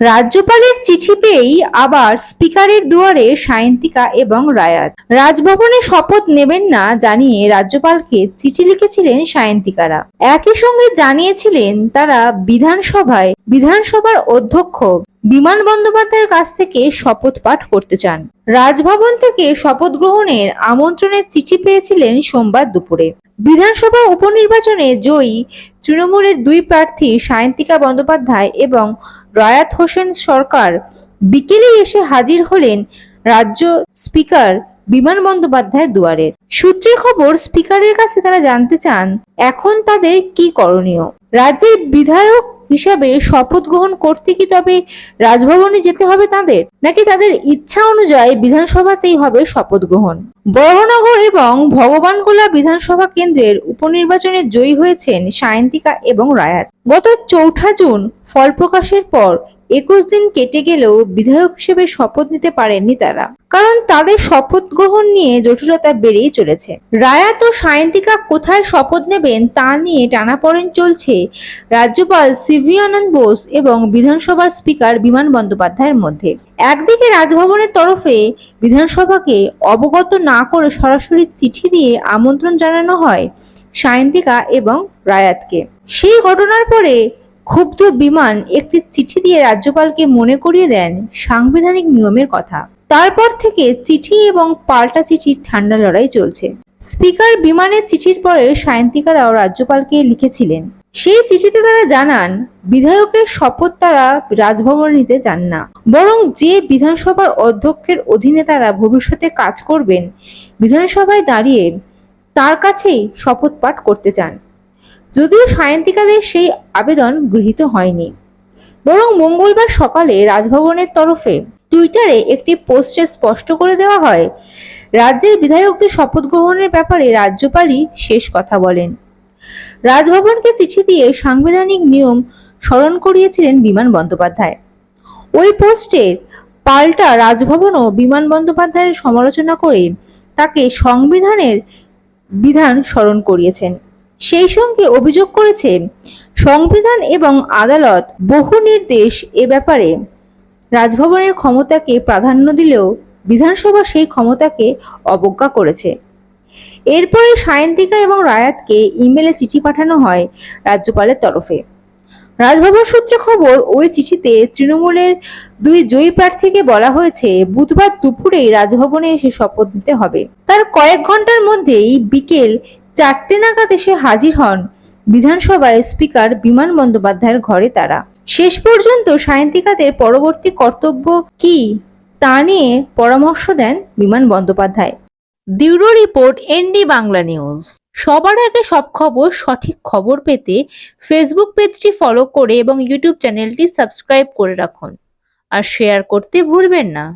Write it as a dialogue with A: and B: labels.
A: রাজ্যপালের চিঠি পেয়েই আবার স্পিকারের দুয়ারে সায়ন্তিকা এবং রায়াত। রাজভবনে শপথ নেবেন না জানিয়ে রাজ্যপালকে চিঠি লিখেছিলেন সায়ন্তিকারা। একই সঙ্গে জানিয়েছিলেন তারা বিধানসভায় বিধানসভার অধ্যক্ষ বিমান বন্দ্যোপাধ্যায়ের কাছ থেকে শপথ পাঠ করতে চান। রাজভবন থেকে শপথ গ্রহণের আমন্ত্রণের চিঠি পেয়েছিলেন সোমবার দুপুরে। বিধানসভা উপনির্বাচনে জয়ী তৃণমূলের দুই প্রার্থী সায়ন্তিকা বন্দ্যোপাধ্যায় এবং রায়াত হোসেন সরকার বিকেলে এসে হাজির হলেন রাজ্য স্পিকার বিমান বন্দ্যোপাধ্যায় দুয়ারের সূত্রের খবর, স্পিকারের কাছে তারা জানতে চান, এখন তাদের কি করণীয়? রাজ্যের বিধায়ক হিসাবে শপথ গ্রহণ করতে কি তবে রাজভবনে যেতে হবে তাদের? নাকি তাদের ইচ্ছা অনুযায়ী বিধানসভাতেই হবে শপথ গ্রহণ? বড়নগর এবং ভগবানগোলা বিধানসভা কেন্দ্রের উপনির্বাচনে জয়ী হয়েছেন সায়ন্তিকা এবং রায়াত। গত চৌঠা জুন ফল প্রকাশের পর একুশ দিন কেটে গেলেও বিধায়ক হিসেবে শপথ নিতে পারেননি তারা। কারণ তাদের শপথ গ্রহণ নিয়ে জটিলতা বেড়েই চলেছে। রায়াত ও সায়ন্তিকা কোথায় শপথ নেবেন তা নিয়ে টানাপোড়েন চলছে রাজ্যপাল সিভি আনন্দ বোস এবং বিধানসভার স্পিকার বিমান বন্দ্যোপাধ্যায়ের মধ্যে। একদিকে রাজভবনের তরফে বিধানসভাকে অবগত না করে সরাসরি চিঠি দিয়ে আমন্ত্রণ জানানো হয় সায়ন্তিকা এবং রায়াতকে। সেই ঘটনার পরে ক্ষুব্ধ বিমান একটি চিঠি দিয়ে রাজ্যপালকে মনে করিয়ে দেন সাংবিধানিক নিয়মের কথা। তারপর থেকে চিঠি এবং পাল্টা চিঠির ঠান্ডা লড়াই চলছে। স্পিকার বিমানের চিঠির পরে সায়ন্তিকারাও রাজ্যপালকে লিখেছিলেন, সেই চিঠিতে তারা জানান, বিধায়কের শপথ তারা রাজভবন নিতে চান না। বরং যে বিধানসভার অধ্যক্ষের অধীনে তারা ভবিষ্যতে কাজ করবেন, বিধানসভায় দাঁড়িয়ে তার কাছেই শপথ পাঠ করতে চান। যদিও সায়ন্তিকাদের সেই আবেদন গৃহীত হয়নি। বরং মঙ্গলবার সকালে রাজভবনের তরফে টুইটারে একটি পোস্টে স্পষ্ট করে দেওয়া হয়, রাজ্যের বিধায়কদের শপথ গ্রহণের ব্যাপারে রাজ্যপালই শেষ কথা বলেন। রাজভবনকে চিঠি দিয়ে সাংবিধানিক নিয়ম স্মরণ করিয়েছিলেন বিমান বন্দ্যোপাধ্যায়। ওই পোস্টের পাল্টা রাজভবনও বিমান বন্দ্যোপাধ্যায়ের সমালোচনা করে তাকে সংবিধানের বিধান স্মরণ করিয়েছেন। সেই সঙ্গে অভিযোগ করেছে, সংবিধান এবং আদালত বহু নির্দেশ এ ব্যাপারে রাজভবনের ক্ষমতাকে প্রাধান্য দিলেও বিধানসভা সেই ক্ষমতাকে অবজ্ঞা করেছে। এরপরে সায়ন্তিকা এবং রায়াতকে ইমেলে চিঠি পাঠানো হয় রাজ্যপালের তরফে। রাজভবন সূত্রে খবর, ওই চিঠিতে তৃণমূলের দুই জয়ী প্রার্থীকে বলা হয়েছে, বুধবার দুপুরেই রাজভবনে এসে শপথ নিতে হবে। তার কয়েক ঘণ্টার মধ্যেই বিকেল চারটে নাগাদ এসে হাজির হন বিধানসভায় স্পিকার বিমান বন্দ্যোপাধ্যায়ের ঘরে তারা। শেষ পর্যন্ত সায়ন্তিকাদের পরবর্তী কর্তব্য কি তা নিয়ে পরামর্শ দেন Biman Bandyopadhyay. Bureau report, ND Bangla news. সবার আগে সব খবর, সঠিক খবর পেতে ফেসবুক পেজটি ফলো করে এবং ইউটিউব চ্যানেলটি সাবস্ক্রাইব করে রাখুন। আর শেয়ার করতে ভুলবেন না।